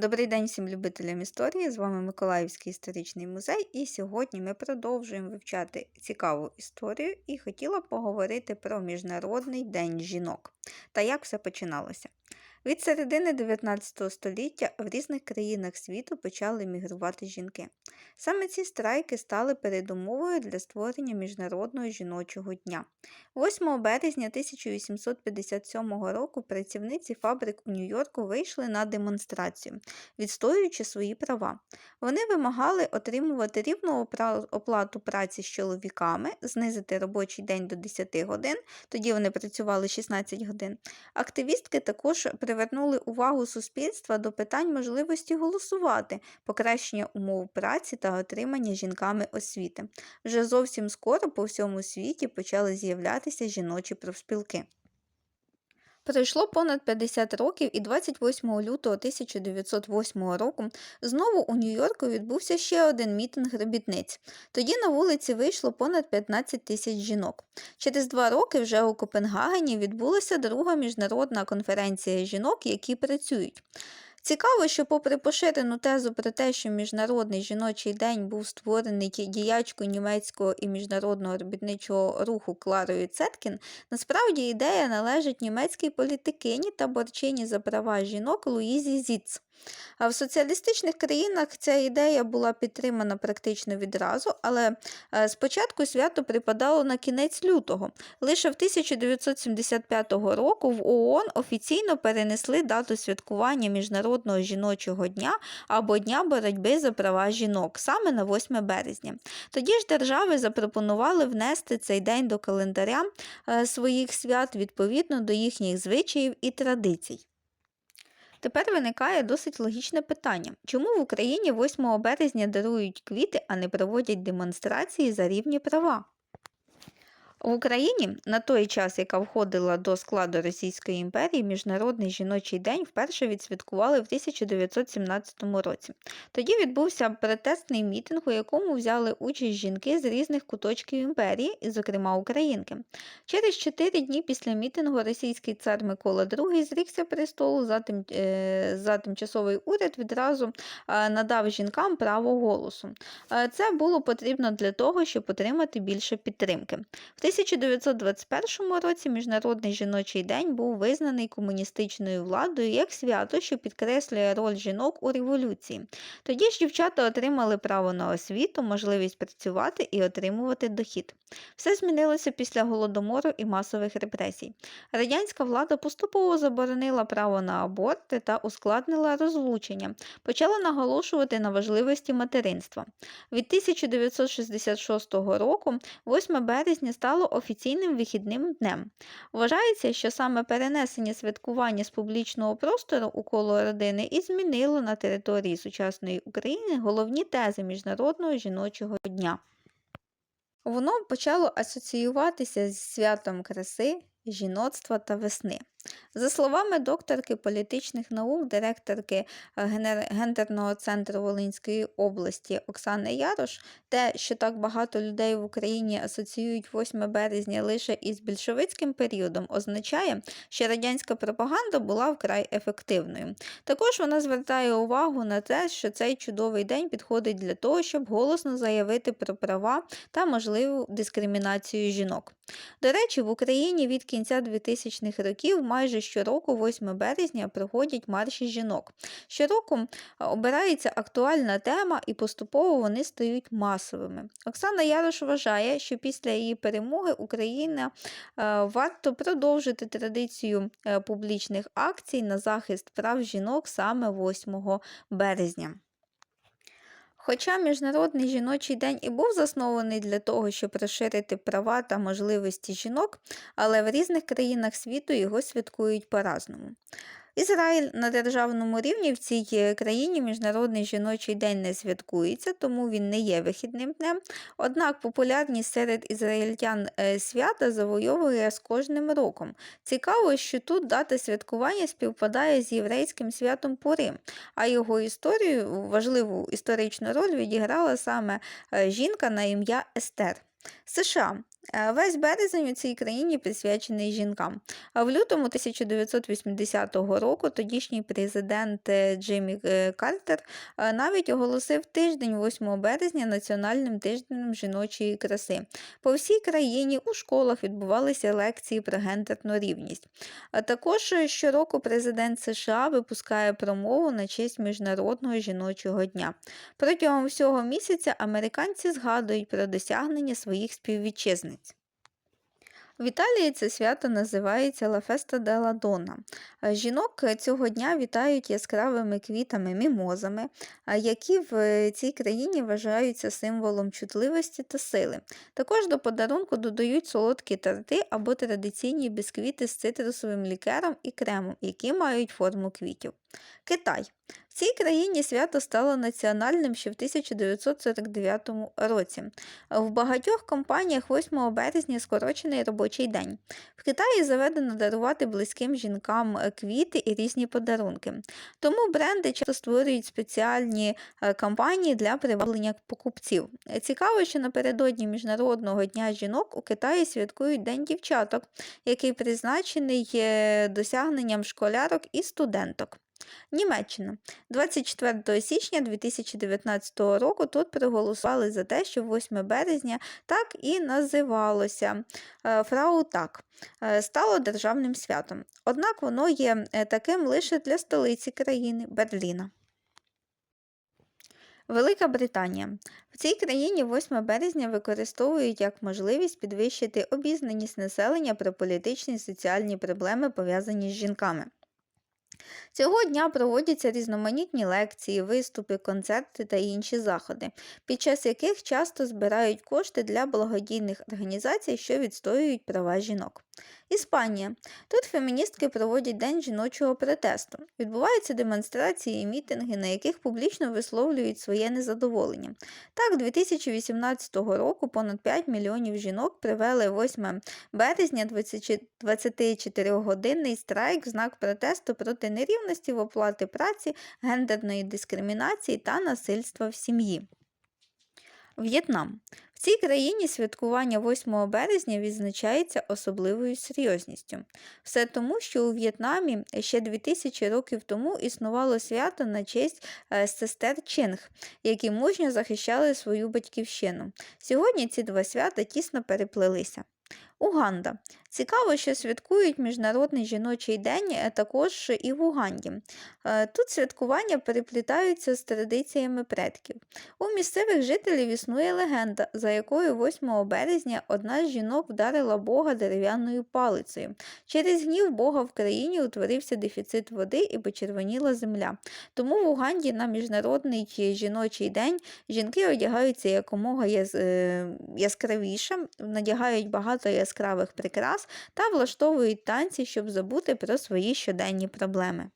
Добрий день всім любителям історії. З вами Миколаївський історичний музей, і сьогодні ми продовжуємо вивчати цікаву історію і хотіла поговорити про Міжнародний день жінок та як все починалося. Від середини 19 століття в різних країнах світу почали мігрувати жінки. Саме ці страйки стали передумовою для створення Міжнародного жіночого дня. 8 березня 1857 року працівниці фабрик у Нью-Йорку вийшли на демонстрацію, відстоюючи свої права. Вони вимагали отримувати рівну оплату праці з чоловіками, знизити робочий день до 10 годин, тоді вони працювали 16 годин. Активістки також привернули увагу суспільства до питань можливості голосувати, покращення умов праці та отримання жінками освіти. Вже зовсім скоро по всьому світі почали з'являтися жіночі профспілки. Пройшло понад 50 років, і 28 лютого 1908 року знову у Нью-Йорку відбувся ще один мітинг робітниць. Тоді на вулиці вийшло понад 15 тисяч жінок. Через два роки вже у Копенгагені відбулася друга міжнародна конференція жінок, які працюють. Цікаво, що, попри поширену тезу про те, що Міжнародний жіночий день був створений діячкою німецького і міжнародного робітничого руху Кларою Цеткін, насправді ідея належить німецькій політикині та борчині за права жінок Луїзі Зіц. А в соціалістичних країнах ця ідея була підтримана практично відразу, але е, спочатку свято припадало на кінець лютого. Лише в 1975 року в ООН офіційно перенесли дату святкування Міжнародного жіночого дня або Дня боротьби за права жінок саме на 8 березня. Тоді ж держави запропонували внести цей день до календаря е, своїх свят відповідно до їхніх звичаїв і традицій. Тепер виникає досить логічне питання: чому в Україні 8 березня дарують квіти, а не проводять демонстрації за рівні права? В Україні на той час, яка входила до складу Російської імперії, Міжнародний жіночий день вперше відсвяткували в 1917 році. Тоді відбувся протестний мітинг, у якому взяли участь жінки з різних куточків імперії, і, зокрема, українки. Через чотири дні після мітингу російський цар Микола II зрікся престолу за, тим, е, за тимчасовий уряд відразу е, надав жінкам право голосу. Е, Це було потрібно для того, щоб отримати більше підтримки. В 1921 році Міжнародний жіночий день був визнаний комуністичною владою як свято, що підкреслює роль жінок у революції. Тоді ж дівчата отримали право на освіту, можливість працювати і отримувати дохід. Все змінилося після голодомору і масових репресій. Радянська влада поступово заборонила право на аборти та ускладнила розлучення, почала наголошувати на важливості материнства. Від 1966 року, 8 березня, стало офіційним вихідним днем. Вважається, що саме перенесення святкування з публічного простору у коло родини і змінило на території сучасної України головні тези Міжнародного жіночого дня. Воно почало асоціюватися з святом краси, жіноцтва та весни. За словами докторки політичних наук, директорки е, гендерного центру Волинської області Оксани Ярош, те, що так багато людей в Україні асоціюють 8 березня лише із більшовицьким періодом, означає, що радянська пропаганда була вкрай ефективною. Також вона звертає увагу на те, що цей чудовий день підходить для того, щоб голосно заявити про права та можливу дискримінацію жінок. До речі, в Україні від кінця 2000-х років майже щороку, 8 березня, проходять марші жінок. Щороку обирається актуальна тема і поступово вони стають масовими. Оксана Ярош вважає, що після її перемоги Україна е, варто продовжити традицію е, публічних акцій на захист прав жінок саме 8 березня. Хоча Міжнародний жіночий день і був заснований для того, щоб розширити права та можливості жінок, але в різних країнах світу його святкують по-разному. Ізраїль на державному рівні в цій е, країні Міжнародний жіночий день не святкується, тому він не є вихідним днем. Однак популярність серед ізраїльтян е, свята завойовує з кожним роком. Цікаво, що тут дата святкування співпадає з єврейським святом Пурим, а його історію важливу історичну роль відіграла саме е, жінка на ім'я Естер. США Весь березень у цій країні присвячений жінкам. А в лютому 1980 року тодішній президент е, Джиммі е, Картер е, навіть оголосив тиждень 8 березня національним тижнем жіночої краси. По всій країні у школах відбувалися лекції про гендерну рівність. А також е, щороку президент США випускає промову на честь Міжнародного жіночого дня. Протягом всього місяця американці згадують про досягнення своїх співвітчизниць. В Італії це свято називається La Festa della Donna. Жінок е, цього дня вітають яскравими квітами мімозами, які в е, цій країні вважаються символом чутливості та сили. Також до подарунку додають солодкі торти або традиційні бісквіти з цитрусовим лікером і кремом, які мають форму квітів. Китай. В цій країні свято стало національним ще в 1949 році. В багатьох компаніях 8 березня скорочений робочий день. В Китаї заведено дарувати близьким жінкам е, квіти і різні подарунки. Тому бренди часто створюють спеціальні е, кампанії для приваблення покупців. Цікаво, що напередодні Міжнародного дня жінок у Китаї святкують День дівчаток, який призначений е, досягненням школярок і студенток. Німеччина 24 січня 2019 року тут проголосували за те, що 8 березня так і називалося е, Фраутак. е, Стало державним святом. Однак воно є е, таким лише для столиці країни Берліна. Велика Британія. В цій країні 8 березня використовують як можливість підвищити обізнаність населення про політичні і соціальні проблеми, пов'язані з жінками. Цього дня проводяться різноманітні лекції, виступи, концерти та інші заходи, під час яких часто збирають кошти для благодійних організацій, що відстоюють права жінок. Іспанія. Тут феміністки проводять День жіночого протесту. Відбуваються демонстрації і мітинги, на яких публічно висловлюють своє незадоволення. Так, 2018 року понад 5 мільйонів жінок привели 8 березня 24-годинний страйк в знак протесту проти нерівності в оплати праці, гендерної дискримінації та насильства в сім'ї. В'єтнам. В цій країні святкування 8 березня відзначається особливою серйозністю. Все тому, що у В'єтнамі ще 2000 років тому існувало свято на честь е, сестер Чинг, які мужньо захищали свою батьківщину. Сьогодні ці два свята тісно переплелися. Уганда. Цікаво, що святкують Міжнародний жіночий день е, також і в Уганді. Е, Тут святкування переплітаються з традиціями предків. У місцевих жителів існує легенда, за якою 8 березня одна з жінок вдарила Бога дерев'яною палицею. Через гнів Бога в країні утворився дефіцит води і почервоніла земля. Тому в Уганді на Міжнародний жіночий день жінки одягаються якомога е, яскравіше, надягають багато яскравих прикрас та влаштовують танці, щоб забути про свої щоденні проблеми.